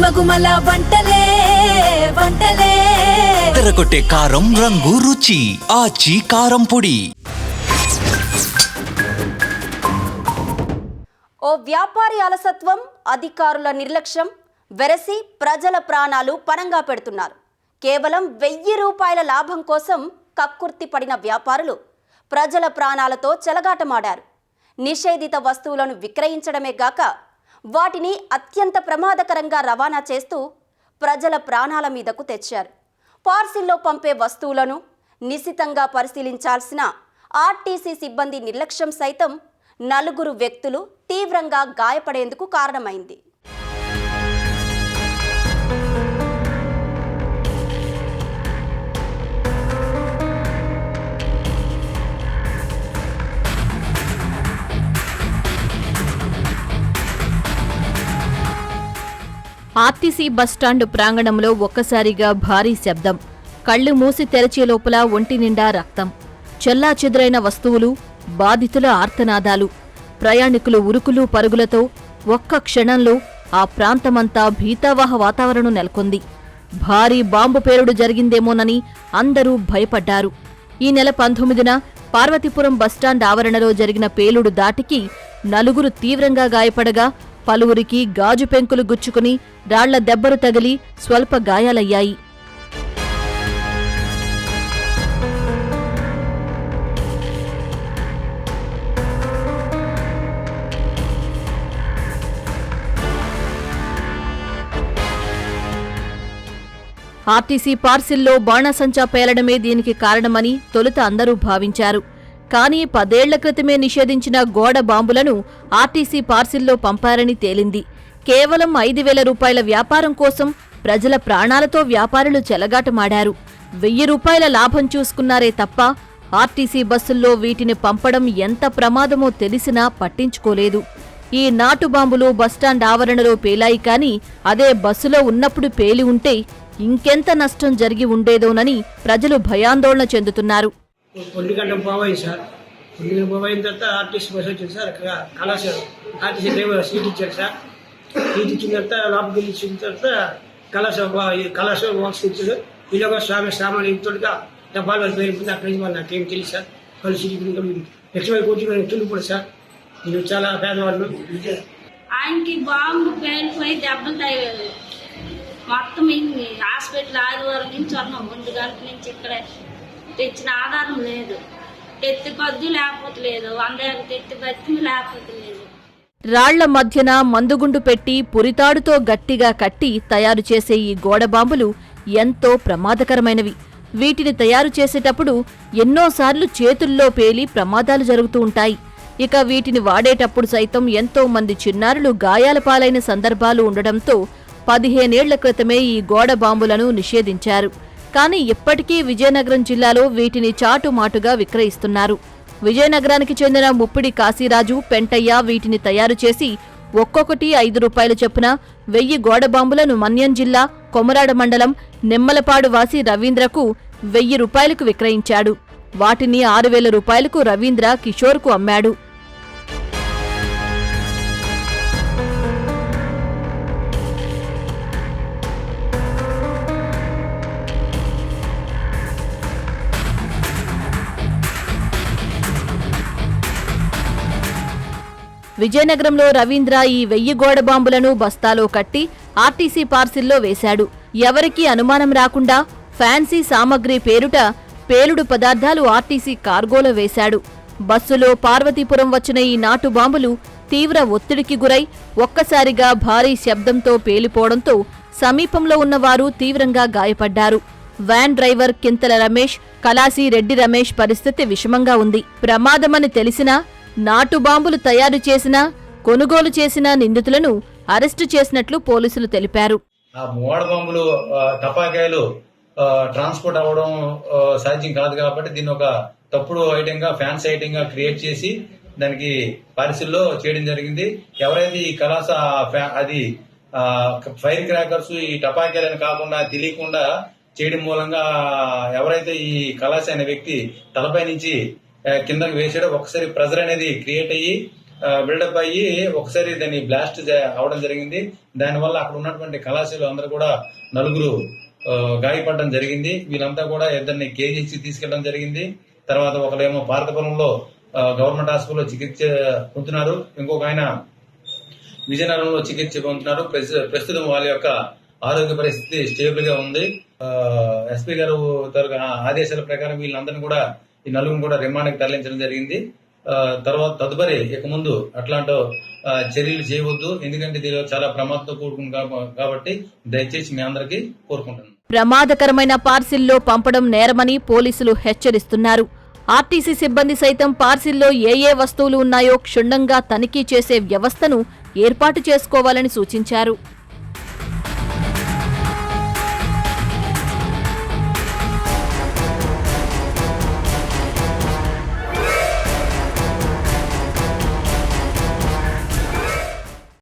గుమగుమల వంటలే వంటలే. తెరకొట్టే కారం రంగు రుచి ఆచి కారం పొడి. ఓ వ్యాపారి అలసత్వం అధికారుల నిర్లక్ష్యం వెరసి ప్రజల ప్రాణాలు పనంగా పెడుతున్నారు. కేవలం వెయ్యి రూపాయల లాభం కోసం కక్కుర్తి పడిన వ్యాపారులు ప్రజల ప్రాణాలతో చెలగాటమాడారు. నిషేధిత వస్తువులను విక్రయించడమే గాక వాటిని అత్యంత ప్రమాదకరంగా రవాణా చేస్తూ ప్రజల ప్రాణాల మీదకు తెచ్చారు. పార్సిల్లో పంపే వస్తువులను నిశితంగా పరిశీలించాల్సిన ఆర్టీసీ సిబ్బంది నిర్లక్ష్యం సైతం నలుగురు వ్యక్తులు తీవ్రంగా గాయపడేందుకు కారణమైంది. ఆర్టీసీ బస్టాండ్ ప్రాంగణంలో ఒక్కసారిగా భారీ శబ్దం. కళ్ళు మూసి తెరచే లోపల ఒంటి నిండా రక్తం. చెల్లా చెదురైన వస్తువులు బాధితుల ఆర్తనాదాలు. ప్రయాణికులు ఉరుకులు పరుగులతో ఒక్క క్షణంలో ఆ ప్రాంతమంతా భీతావహ వాతావరణం నెలకొంది. భారీ బాంబు పేలుడు జరిగిందేమోనని అందరూ భయపడ్డారు. ఈ నెల పంతొమ్మిదిన పార్వతీపురం బస్టాండ్ ఆవరణలో జరిగిన పేలుడు దాటికి నలుగురు తీవ్రంగా గాయపడగా పలువురికి గాజు పెంకులు గుచ్చుకుని రాళ్ళ దెబ్బలు తగిలి స్వల్ప గాయాలయ్యాయి. ఆర్టీసీ పార్సిల్లో బాణసంచా పేలడమే దీనికి కారణమని తొలుత అందరూ భావించారు. కానీ పదేళ్ళ క్రితమే నిషేధించిన గోడ బాంబులను ఆర్టీసీ పార్సిల్లో పంపారని తేలింది. కేవలం ఐదు వేల రూపాయల వ్యాపారం కోసం ప్రజల ప్రాణాలతో వ్యాపారులు చెలగాటమాడారు. వెయ్యి రూపాయల లాభం చూసుకున్నారే తప్ప ఆర్టీసీ బస్సుల్లో వీటిని పంపడం ఎంత ప్రమాదమో తెలిసినా పట్టించుకోలేదు. ఈ నాటు బాంబులు బస్టాండ్ ఆవరణలో పేలాయి కానీ అదే బస్సులో ఉన్నప్పుడు పేలి ఉంటే ఇంకెంత నష్టం జరిగి ఉండేదోనని ప్రజలు భయాందోళన చెందుతున్నారు. ఒంటి గంట పోవాయి సార్. ఒంటి గంట పోయిన తర్వాత ఆర్టీసీ బస్సు వచ్చింది సార్ అక్కడ కళాశాల. ఆర్టీసీ డ్రైవర్ సీట్ ఇచ్చారు సార్. సీట్ ఇచ్చిన తర్వాత లోపలికి వెళ్ళి ఇచ్చిన తర్వాత కళాశాల కళాశాల బాక్స్ ఇచ్చాడు. ఈలోగా స్వామి సామాన్ ఇంతటిగా డబ్బాలు వాళ్ళు పేరుకుంది అక్కడి నుంచి వాళ్ళు నాకేం తెలియదు సార్. వాళ్ళు సీట్ నెక్స్ట్ వైపు వచ్చి నేను తుల్లిపోడు సార్. నేను చాలా పేదవాళ్ళు ఆయనకి బాంబు పేలిపోయి దెబ్బలు తగిలేదు మొత్తం హాస్పిటల్ ఆదివారం నుంచి ఉన్నాం రెండు గంటల నుంచి ఇక్కడే. తెచ్చిన ఆధారం లేదు. తెత్తి కొద్ది లేకపోతే లేదు. అందరికి తెత్తి బతి లేకపోతే లేదు. రాళ్ళ మధ్యన మందుగుండు పెట్టి పురితాడుతో గట్టిగా కట్టి తయారు చేసే ఈ గోడ బాంబులు ఎంతో ప్రమాదకరమైనవి. వీటిని తయారు చేసేటప్పుడు ఎన్నోసార్లు చేతుల్లో పేలి ప్రమాదాలు జరుగుతూ ఉంటాయి. ఇక వీటిని వాడేటప్పుడు సైతం ఎంతో మంది చిన్నారులు గాయాల పాలైన సందర్భాలు ఉండడంతో పదిహేనేళ్ళ క్రితమే ఈ గోడ బాంబులను నిషేధించారు. కానీ ఇప్పటికీ విజయనగరం జిల్లాలో వీటిని చాటుమాటుగా విక్రయిస్తున్నారు. విజయనగరానికి చెందిన ముప్పిడి కాశీరాజు పెంటయ్య వీటిని తయారు చేసి ఒక్కొక్కటి ఐదు రూపాయల చొప్పున వెయ్యి గోడబాంబులను మన్యం జిల్లా కొమరాడ మండలం నిమ్మలపాడు వాసి రవీంద్రకు వెయ్యి రూపాయలకు విక్రయించాడు. వాటిని ఆరు వేల రూపాయలకు రవీంద్ర కిషోర్కు అమ్మాడు. విజయనగరంలో రవీంద్ర ఈ వెయ్యి గోడ బాంబులను బస్తాలో కట్టి ఆర్టీసీ పార్సిల్లో వేశాడు. ఎవరికీ అనుమానం రాకుండా ఫ్యాన్సీ సామగ్రి పేరుట పేలుడు పదార్థాలు ఆర్టీసీ కార్గోలో వేశాడు. బస్సులో పార్వతీపురం వచ్చిన ఈ నాటు బాంబులు తీవ్ర ఒత్తిడికి గురై ఒక్కసారిగా భారీ శబ్దంతో పేలిపోవడంతో సమీపంలో ఉన్నవారు తీవ్రంగా గాయపడ్డారు. వ్యాన్ డ్రైవర్ కింతల రమేష్ కలాసి రెడ్డి రమేష్ పరిస్థితి విషమంగా ఉంది. ప్రమాదమని తెలిసినా నాటు బాంబులు తయారు చేసిన కొనుగోలు చేసిన నిందితులను అరెస్టు చేసినట్లు పోలీసులు తెలిపారు. ఆ మోడ బాంబులు టపాకాయలు ట్రాన్స్పోర్ట్ అవ్వడం సాధ్యం కాదు కాబట్టి దీన్ని ఒక తప్పుడు ఐటెం గా ఫ్యాన్స్ ఐటెం గా క్రియేట్ చేసి దానికి పార్సిల్లో చేయడం జరిగింది. ఎవరైతే ఈ కళాస ఫ్యా- అది ఫైర్ క్రాకర్స్ ఈ టపాకాయలను కాకుండా తెలియకుండా చేయడం మూలంగా ఎవరైతే ఈ కళాశ అనే వ్యక్తి తలపై నుంచి కిందకి వేసాడు. ఒకసారి ప్రెజర్ అనేది క్రియేట్ అయ్యి బిల్డప్ అయ్యి ఒకసారి దాన్ని బ్లాస్ట్ అవడం జరిగింది. దానివల్ల అక్కడ ఉన్నటువంటి కళాశాలలు అందరూ కూడా నలుగురు గాయపడడం జరిగింది. వీళ్ళంతా కూడా ఇద్దరిని కేజీసీ తీసుకెళ్ళడం జరిగింది. తర్వాత ఒకరేమో పార్తపురంలో గవర్నమెంట్ హాస్పిటల్లో చికిత్స పొందుతున్నారు. ఇంకొక ఆయన విజయనగరంలో చికిత్స పొందుతున్నారు. ప్రస్తుతం వాళ్ళ యొక్క ఆరోగ్య పరిస్థితి స్టేబుల్గా ఉంది. ఎస్పీ గారు ఆదేశాల ప్రకారం వీళ్ళందరినీ కూడా ఈ నలుగురు కూడా రిమాండ్కి తరలించడం జరిగింది. తర్వాత తదుపరి ఇక ముందు అట్లాంటి చర్యలు చేయవద్దు. ఎందుకంటే దీనిలో చాలా ప్రమాదంతో కూడుకుంది కాబట్టి దయచేసి మీ అందరికీ కోరుకుంటున్నాను. ప్రమాదకరమైన పార్సిల్లో పంపడం నేరమని పోలీసులు హెచ్చరిస్తున్నారు. ఆర్టీసీ సిబ్బంది సైతం పార్సిల్లో ఏ ఏ వస్తువులు ఉన్నాయో క్షుణ్ణంగా తనిఖీ చేసే వ్యవస్థను ఏర్పాటు చేసుకోవాలని సూచించారు.